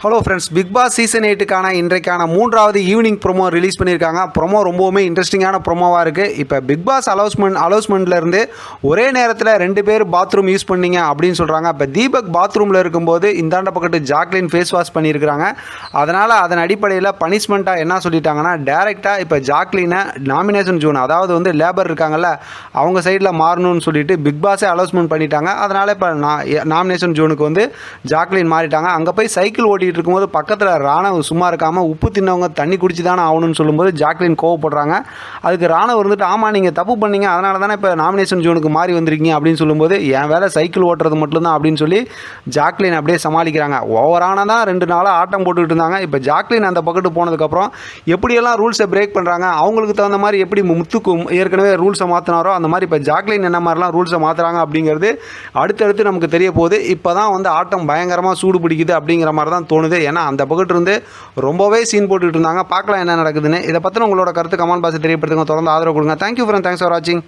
Hello friends Bigg Boss season எயிட்டுக்கான இன்றைக்கான மூன்றாவது evening promo release பண்ணியிருக்காங்க. ப்ரோமோ ரொம்பவுமே இன்ட்ரெஸ்டிங்கான ப்ரோமோவாக இருக்குது இப்போ பிக் பாஸ் அலௌஸ்மெண்ட் அலௌஸ்மெண்ட்லேருந்து ஒரே நேரத்தில் ரெண்டு பேர் பாத்ரூம் யூஸ் பண்ணீங்க அப்படின்னு சொல்கிறாங்க இப்போ தீபக் பாத்ரூமில் இருக்கும்போது இந்தாண்ட பக்கத்து ஜாக்லின் ஃபேஸ் வாஷ் பண்ணியிருக்கிறாங்க. அதனால் அதன் அடிப்படையில் பனிஷ்மெண்ட்டாக என்ன சொல்லிட்டாங்கன்னா டேரெக்டாக இப்போ ஜாக்லினை நாமினேஷன் ஜூன் அதாவது வந்து லேபர் இருக்காங்கல்ல அவங்க சைடில் மாறணும்னு சொல்லிட்டு பிக் பாஸே அலௌஸ்மெண்ட் பண்ணிட்டாங்க. அதனால் இப்போ நாமினேஷன் ஜூனுக்கு வந்து ஜாக்லின் மாறிட்டாங்க. அங்கே போய் சைக்கிள் ஓட்டிகிட்டு இருக்கும்போது பக்கத்தில் ராணவ் சும்மா இருக்காமல் உப்பு தின்னவங்க தண்ணி குடிச்சு தானே ஆகணும்னு சொல்லும்போது ஜாக்லின் கோவப்படுறாங்க. அதுக்கு ராணவ் இருந்துட்டு ஆமாம் நீங்கள் தப்பு பண்ணீங்க. அதனால தானே இப்போ நாமினேஷன் ஜோனுக்கு மாறி வந்திருக்கீங்க. அப்படின்னு சொல்லும்போது என் வேலை சைக்கிள் ஓட்டுறது மட்டும்தான். அப்படின்னு சொல்லி ஜாக்லின் அப்படியே சமாளிக்கிறாங்க. ஓவரான தான் ரெண்டு நாளாக ஆட்டம் போட்டுக்கிட்டு இருந்தாங்க. இப்போ ஜாக்லின் அந்த பக்கத்து போனதுக்கப்புறம் எப்படியெல்லாம் ரூல்ஸை பிரேக் பண்ணுறாங்க அவங்களுக்கு தகுந்த மாதிரி எப்படி முத்துக்கு ஏற்கனவே ரூல்ஸை மாற்றினாரோ அந்த மாதிரி இப்போ ஜாக்லின் என்ன மாதிரிலாம் ரூல்ஸை மாற்றுறாங்க அப்படிங்கிறது அடுத்தடுத்து நமக்கு தெரிய போகுது. இப்போ தான் வந்து ஆட்டம் பயங்கரமாக சூடு பிடிக்குது அப்படிங்கிற மாதிரி தான் தோணுது. ஏன்னா அந்த பக்கத்து இருந்து ரொம்பவே சீன் போட்டுக்கிட்டு இருந்தாங்க. பார்க்கலாம் என்ன நடக்குதுன்னு. இதை பற்றின உங்களோட கருத்து கமெண்ட் பாக்ஸ் தெரியப்படுத்துங்க. தொடர்ந்து ஆதரவு கொடுங்க. தேங்க்யூ ஃப்ரெண்ட் தேங்க்ஸ் ஃபார் வாட்சிங்